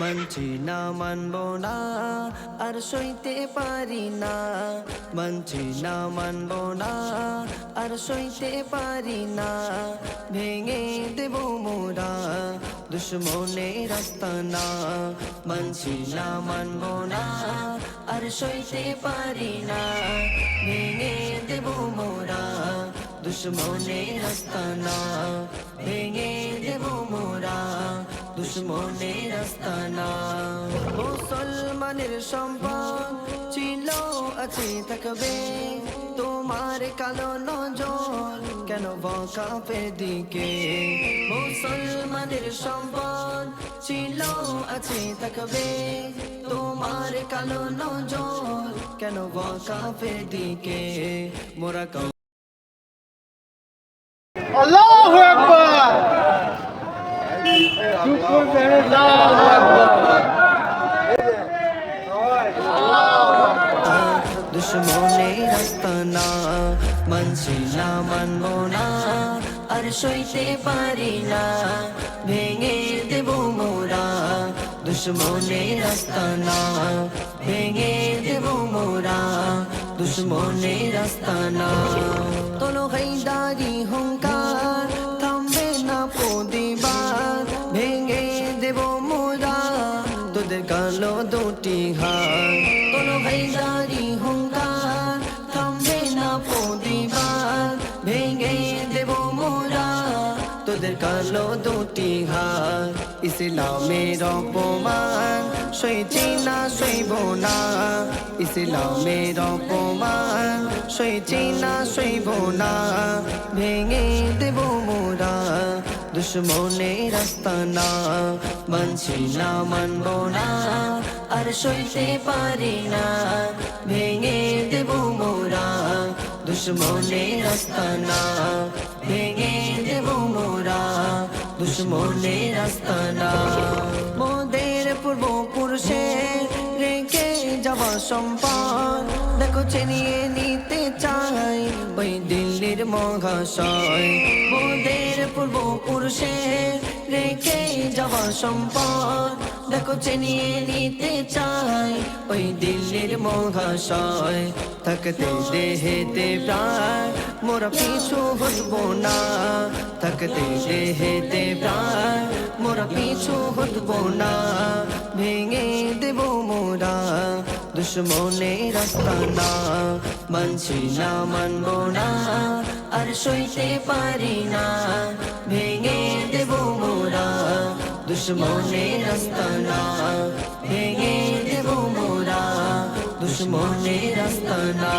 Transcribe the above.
মানছি না মানব না আর সইতে পারি না মানছি না মানব না আর সইতে পারি না ভেঙে দেব মোরা দুশ্মনের রাস্তা না মানছি না মানব না আর সইতে পারি না ভেঙে দেব মোরা দুশ্মনের রাস্তা না ভেঙে দেব মোরা দুশ্মনের আস্তানা মুসলমানের সম্পদ ছিল, আছে থাকবে। তোমার কালো নজর কেন বকাপের দিকে? মুসলমানের সম্পদ ছিল, আছে থাকবে। তোমার কালো নজর কেন বকাপের দিকে? মোরা দুশ্মনের আস্তানা মানছি না, মানব না, আর সইতে পারি না, ভেঙে দেব মোরা দুশ্মনের আস্তানা ভেঙে দেব মোরা দুশ্মনের আস্তানা তোলো হাইদারি হুঙ্কার তোদের কালো দুটি হাত ইসলামের অপমান, সইছি না, সইব না। ইসলামের অপমান, সইছি না, সইব না। ভেঙে দেব মোরা, দুশ্মনের রাস্তা না। মানছি না, মানব না, আর সইতে পারি না। ভেঙে দেব মোরা, দুশ্মনের রাস্তা না। ভেঙে দুশ্মনের আস্তানা মোদের পূর্বপুরুষে রেখে যাওয়া সম্পদ। দেখো চেনিয়ে নিতে চাই ওই দিল্লির মহাশয়। মোদের পূর্বপুরুষে রেখে যাওয়া সম্পদ। দেখো চেনিয়ে নিতে চাই ওই দিল্লির মহাশয় থাকতে দেহেতে প্রায় মোরা পিছু হটবো না থাকতে দেহেতে প্রায় মোরা পিছু হটবো না ভেঙে দেব মোরা দুশ্মনের রাস্তা না মানছি না মানব না আর সইতে পারি না দুশ্মনের রাস্তা না ভেঙে দেব মোরা দুশ্মনের রাস্তা না